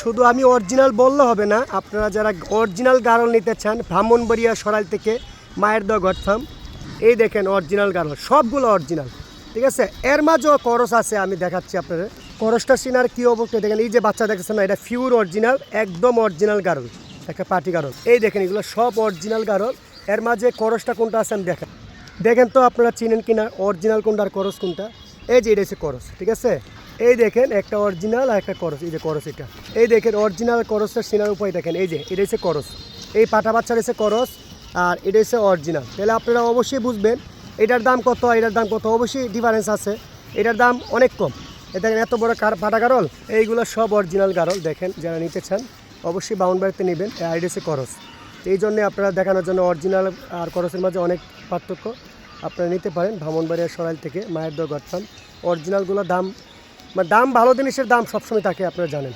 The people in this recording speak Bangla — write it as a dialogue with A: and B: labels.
A: শুধু আমি অরিজিনাল বললে হবে না, আপনারা যারা অরিজিনাল গারল নিতে চান, ব্রাহ্মণবাড়িয়া সরাইল থেকে মায়ের দা গঠফার্ম এই দেখেন অরিজিনাল গারল, সবগুলো অরিজিনাল, ঠিক আছে? এর মাঝেও করস আছে, আমি দেখাচ্ছি আপনাদের। করসটা সিনার কী অবস্থা, দেখেন, এই যে বাচ্চা দেখছেন না, এটা ফিউর অরিজিনাল, একদম অরিজিনাল গারল একটা পার্টি গারল। এই দেখেন, এগুলো সব অরিজিনাল গারল। এর মাঝে করসটা কোনটা আছে, আমি দেখেন দেখেন তো আপনারা চিনেন কিনা, অরিজিনাল কোনটা আর করস কোনটা? এই যে, এটা হচ্ছে করস, ঠিক আছে? এই দেখেন একটা অরিজিনাল আর একটা করস, এই যে করস এটা। এই দেখেন অরিজিনাল করসের সিনার উপায় দেখেন, এই যে, এটা হচ্ছে করস। এই পাটা বাচ্চার হচ্ছে করস আর এটা হচ্ছে অরিজিনাল তাহলে আপনারা অবশ্যই বুঝবেন, এটার দাম কত এটার দাম কত? অবশ্যই ডিফারেন্স আছে। এটার দাম অনেক কম। এ দেখেন এত বড় কার পাটা গারল, এইগুলো সব অরিজিনাল গারল। দেখেন, যারা নিতে চান, অবশ্যই বাউন্ড বাড়িতে নেবেন। আর এটা হচ্ছে করস। এই জন্যে আপনারা দেখানোর জন্য অরিজিনাল আর করসের মাঝে অনেক পার্থক্য। আপনারা নিতে পারেন ভ্রমণবাড়িয়া সরাইল থেকে মায়ের দর গঠফান অরিজিনালগুলোর দাম দাম ভালো জিনিসের দাম সবসময় থাকে আপনারা জানেন।